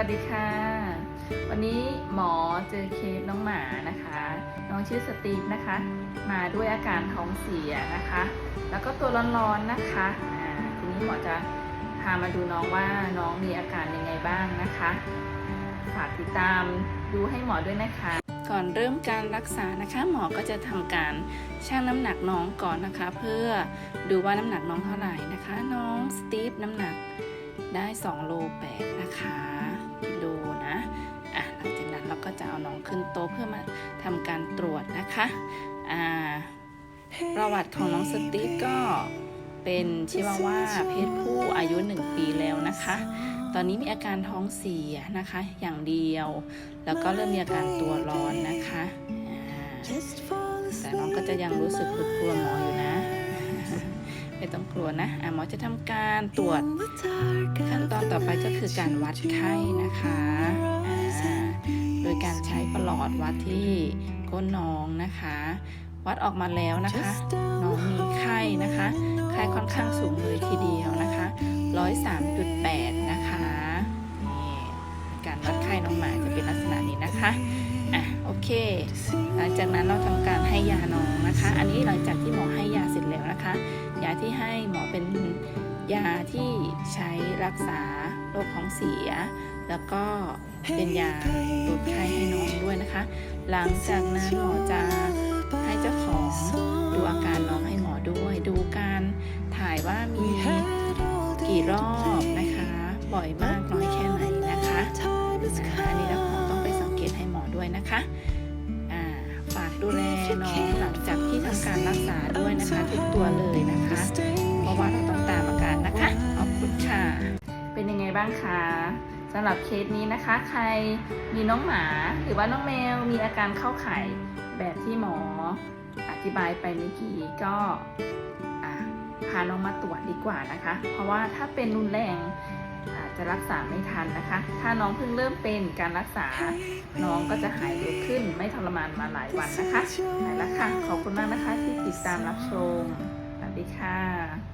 วัสดีค่ะ วันนี้หมอเจอเคสน้องหมานะคะ น้องชื่อสตีฟนะคะ มาด้วยอาการท้องเสียนะคะ แล้วก็ตัวร้อนๆนะคะอ่าทีนี้หมอจะพามาดูน้องว่าน้องมีอาการยังไงบ้างนะคะ ฝากติดตามดูให้หมอด้วยนะคะ ก่อนเริ่มการรักษานะคะ หมอก็จะทำการชั่งน้ำหนักน้องก่อนนะคะ เพื่อดูว่าน้ำหนักน้องเท่าไหร่นะคะ น้องสตีฟน้ำหนัก ได้2โล8นะคะกิโลนะอะหลังจากนั้นเราก็จะเอาน้องขึ้นโต๊ะเพื่อมาทำการตรวจนะคะอ่าประวัติของน้องสตีฟก็เป็นชิวาว่าเพศผู้อายุ 1 ปีแล้วนะคะ ตอนนี้มีอาการท้องเสียนะคะ อย่างเดียว แล้วก็เริ่มมีอาการตัวร้อนนะคะแต่น้องก็จะยังรู้สึกกลัวหมออยู่นะ ไม่ต้องกลัวนะอะหมอจะทำการตรวจ ขั้นตอนต่อไปก็คือการวัดไข้นะคะโดยการใช้ประหลอดวัดที่ก้นน้องนะคะ วัดออกมาแล้วนะคะ น้องมีไข้นะคะ ไข้ค่อนข้างสูงเลยทีเดียวนะคะ103.8 นะคะนี่การวัดไข้น้องหมาจะเป็นลักษณะนี้นะคะอะโอเค หลังจากนั้นเราทำการให้ยาน้องนะคะ อันนี้หลังจากที่หมอให้ ยาเสร็จแล้วนะคะ ยาที่ให้หมอเป็นยาที่ใช้รักษาโรคท้องเสีย แล้วก็เป็นยาลดไข้ให้น้องด้วยนะคะ หลังจากนั้นหมอจะให้เจ้าของดูอาการน้องให้หมอด้วยดูการถ่ายว่ามีกี่รอบนะคะบ่อยมากน้อยแค่ไหนนะคะอันนี้เจ้าของต้องไปสังเกตให้หมอด้วยนะคะฝากดูแลน้อง การรักษาด้วยนะคะทุกตัวเลยนะคะ เพราะว่าเราต้องตามอาการนะคะขอบคุณค่ะ เป็นยังไงบ้างคะสำหรับเคสนี้นะคะ ใครมีน้องหมาหรือว่าน้องแมวมีอาการเข้าไข่แบบที่หมออธิบายไปเมื่อกี้ก็พาน้องมาตรวจดีกว่านะคะ เพราะว่าถ้าเป็นรุนแรง อาจจะรักษาไม่ทันนะคะ ถ้าน้องเพิ่งเริ่มเป็นการรักษา น้องก็จะหายเร็วขึ้น ไม่ทรมานมาหลายวันนะคะหายแล้วค่ะ ขอบคุณมากนะคะที่ติดตามรับชม สวัสดีค่ะ